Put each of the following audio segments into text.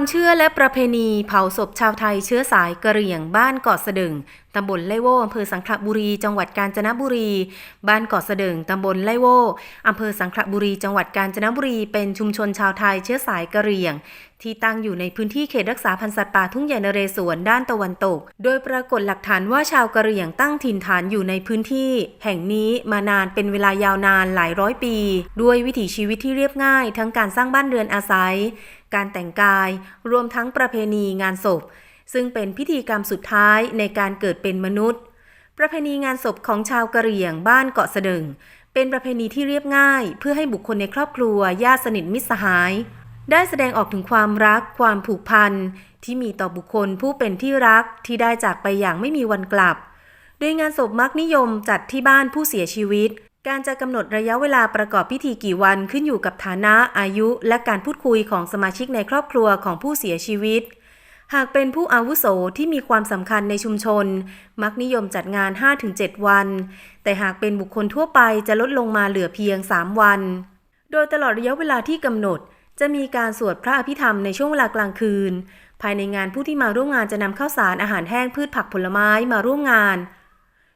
ความเชื่อและประเพณีเผาศพชาวไทยเชื้อสายกะเหรี่ยงบ้านเกาะสะดึงตำบลไล่โวอำเภอสังขละบุรี จังหวัดกาญจนบุรี บ้านเกาะเสดึงตำบลไล่โวอำเภอสังขละบุรี จังหวัดกาญจนบุรี เป็นชุมชนชาวไทยเชื้อสายกะเหรี่ยง ที่ตั้งอยู่ในพื้นที่เขตรักษาพันธุ์สัตว์ป่าทุ่งใหญ่นเรศวรด้านตะวันตก โดยปรากฏหลักฐานว่าชาวกะเหรี่ยงตั้งถิ่นฐานอยู่ในพื้นที่ แห่งนี้มานานเป็นเวลายาวนานหลายร้อยปี ด้วยวิถีชีวิตที่เรียบง่าย ทั้งการสร้างบ้านเรือนอาศัย การแต่งกาย รวมทั้งประเพณีงานศพ ซึ่งเป็นพิธีกรรมสุดท้ายในการเกิดเป็นมนุษย์ ประเพณีงานศพของชาวกะเหรี่ยงบ้านเกาะเสดึง เป็นประเพณีที่เรียบง่าย เพื่อให้บุคคลในครอบครัวญาติสนิทมิตรสหาย ได้แสดงออกถึงความรัก ความผูกพันที่มีต่อบุคคลผู้เป็นที่รักที่ได้จากไปอย่างไม่มีวันกลับ โดยงานศพมักนิยมจัดที่บ้านผู้เสียชีวิต การจะกำหนดระยะเวลาประกอบพิธีกี่วันขึ้นอยู่กับฐานะอายุ และการพูดคุยของสมาชิกในครอบครัวของผู้เสียชีวิต หากเป็นผู้อาวุโสที่มีความสำคัญในชุมชน มักนิยมจัดงาน 5-7 วัน แต่หากเป็นบุคคลทั่วไปจะลดลงมาเหลือเพียง 3 วัน โดยตลอดระยะเวลาที่กำหนด จะมีการสวดพระอภิธรรมในช่วงเวลากลางคืน ภายในงานผู้ที่มาร่วมงานจะนำข้าวสารอาหารแห้งพืชผักผลไม้มาร่วมงาน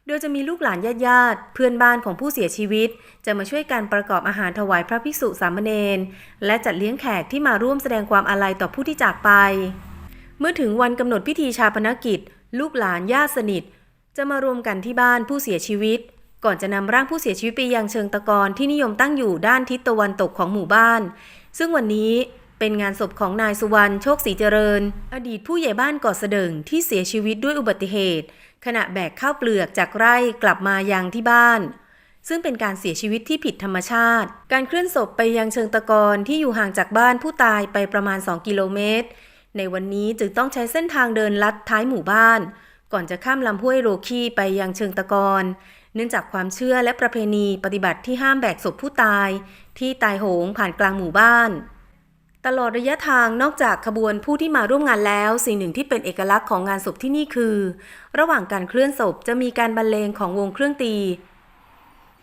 โดยจะมีลูกหลานญาติญาติๆเพื่อนบ้านของผู้เสียชีวิต จะมาช่วยกันประกอบอาหารถวายพระภิกษุสามเณรและจัดเลี้ยงแขกที่มาร่วมแสดงความอาลัยต่อผู้ที่จากไป เมื่อถึงวันกำหนดพิธีชาปนกิจ ลูกหลานญาติสนิท จะมารวมกันที่บ้านผู้เสียชีวิต ก่อนจะนำร่างผู้เสียชีวิตไปยังเชิงตะกอนที่นิยมตั้งอยู่ด้านทิศตะวันตกของหมู่บ้าน ซึ่งวันนี้เป็นงานศพของนายสุวรรณโชคศรีเจริญ อดีตผู้ใหญ่บ้านเกาะเสดิงที่เสียชีวิตด้วยอุบัติเหตุ ขณะแบกข้าวเปลือกจากไร่กลับมายังที่บ้าน ซึ่งเป็นการเสียชีวิตที่ผิดธรรมชาติ การเคลื่อนศพไปยังเชิงตะกอนที่อยู่ห่างจากบ้านผู้ตายไปประมาณ 2 กิโลเมตร ในวันนี้จึงต้องใช้เส้นทางเดินลัดท้ายหมู่บ้าน ก่อนจะข้ามลำห้วยโรคีไปยังเชิงตะกอนเนื่องจากความเชื่อและประเพณีปฏิบัติที่ห้ามแบกศพผู้ตาย ที่ตายโหงผ่านกลางหมู่บ้าน ตลอดระยะทางนอกจากขบวนผู้ที่มาร่วมงานแล้ว สิ่งหนึ่งที่เป็นเอกลักษณ์ของงานศพที่นี่คือ ระหว่างการเคลื่อนศพจะมีการบรรเลงของวงเครื่องตี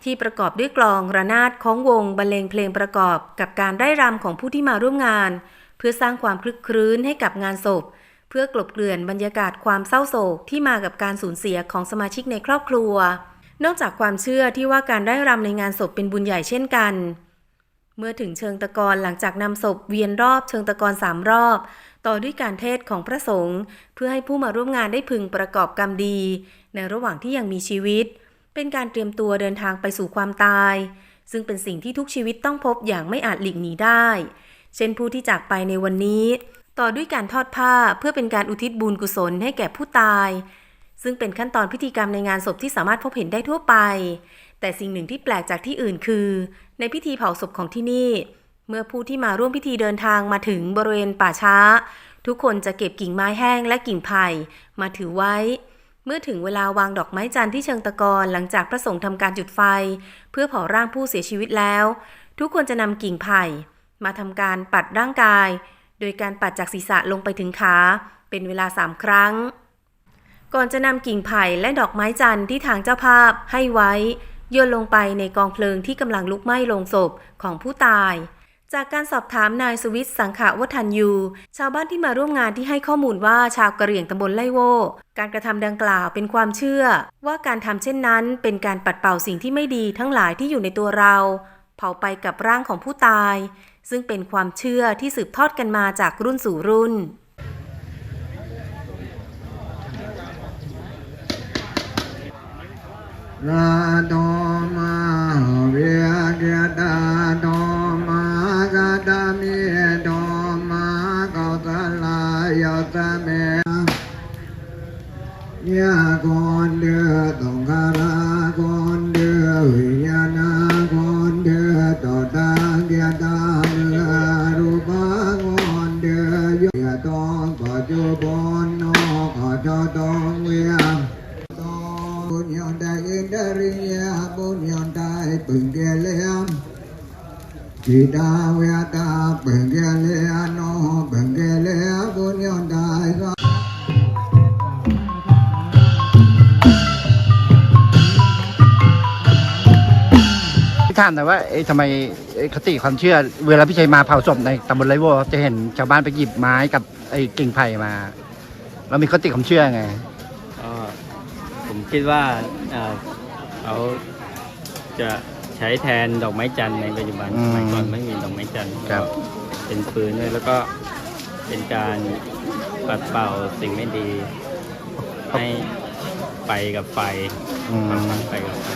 ที่ประกอบด้วยกลองระนาดของวงบรรเลงเพลงประกอบกับการไร่รำของผู้ที่มาร่วมงาน พื่อสร้างความคลึกครื้นให้กับงานศพ เพื่อกลบเกลื่อนบรรยากาศความเศร้าโศกที่มากับการสูญเสียของสมาชิกในครอบครัว นอกจากความเชื่อที่ว่าการไร่รำในงานศพเป็นบุญใหญ่เช่นกัน เมื่อถึงเชิงตะกอนหลังจากนำศพเวียนรอบเชิงตะกอนสามรอบ ต่อด้วยการเทศของพระสงฆ์เพื่อให้ผู้มาร่วมงานได้พึงประกอบกรรมดี ในระหว่างที่ยังมีชีวิต เป็นการเตรียมตัวเดินทางไปสู่ความตาย ซึ่งเป็นสิ่งที่ทุกชีวิตต้องพบอย่างไม่อาจหลีกหนีได้ เช่นผู้ที่จากไปในวันนี้ ต่อด้วยการทอดผ้าเพื่อเป็นการอุทิศบุญกุศลให้แก่ผู้ตาย ซึ่งเป็นขั้นตอนพิธีกรรมในงานศพที่สามารถพบเห็นได้ทั่วไป แต่สิ่งหนึ่งที่แปลกจากที่อื่นคือ ในพิธีเผาศพของที่นี่ เมื่อผู้ที่มาร่วมพิธีเดินทางมาถึงบริเวณป่าช้า ทุกคนจะเก็บกิ่งไม้แห้งและกิ่งไผ่มาถือไว้เมื่อถึงเวลาวางดอกไม้จันทร์ที่เชิงตะกอนหลังจากพระสงฆ์ทำการจุดไฟ เพื่อเผาร่างผู้เสียชีวิตแล้ว ทุกคนจะนำกิ่งไผ่ มาทำการปัดร่างกาย โดยการปัดจากศีรษะลงไปถึงขา เป็นเวลาสามครั้ง ก่อนจะนำกิ่งไผ่และดอกไม้จันทร์ที่ทางเจ้าภาพให้ไว้โยนลงไปในกองเพลิงที่กำลังลุกไหม้ลงศพของผู้ตาย จากการสอบถามนายสวิทย์สังขวัฒนยู ชาวบ้านที่มาร่วมงานที่ให้ข้อมูลว่าชาวกะเหรี่ยงตำบลไล่โว การกระทำดังกล่าวเป็นความเชื่อ ว่าการทำเช่นนั้นเป็นการปัดเป่าสิ่งที่ไม่ดีทั้งหลายที่อยู่ในตัวเรา เผาไปกับร่างของผู้ตาย ซึ่งเป็นความเชื่อที่สืบทอดกันมาจากรุ่นสู่รุ่น ราโดมาเวียเกตาโดมากาดามิโดมากาตาลายตะเมยาก่อนเดือต้องคา ต้องปัจจุบันนอกขอจอต้องเวียบุญยอนได้อิ พี่ถามหน่อยว่าเอ๊ะทำไมเอ๊ะคติความเชื่อ เวลาพี่ชัยมาเผาศพในตำบลไรโวครับจะเห็นชาวบ้านไปหยิบไม้กับไอ้กิ่งไผ่มาแล้วมีคติความเชื่อไง ก็ผมคิดว่าเอ่อเขาจะใช้แทนดอกไม้จันทร์ในปัจจุบันอืมสมัยก่อนไม่มีดอกไม้จันทร์ครับ ก็เป็นปืนด้วยแล้วก็เป็นการปัดเป่าสิ่งไม่ดี ให้ไปกับไฟอืมไปกับไฟ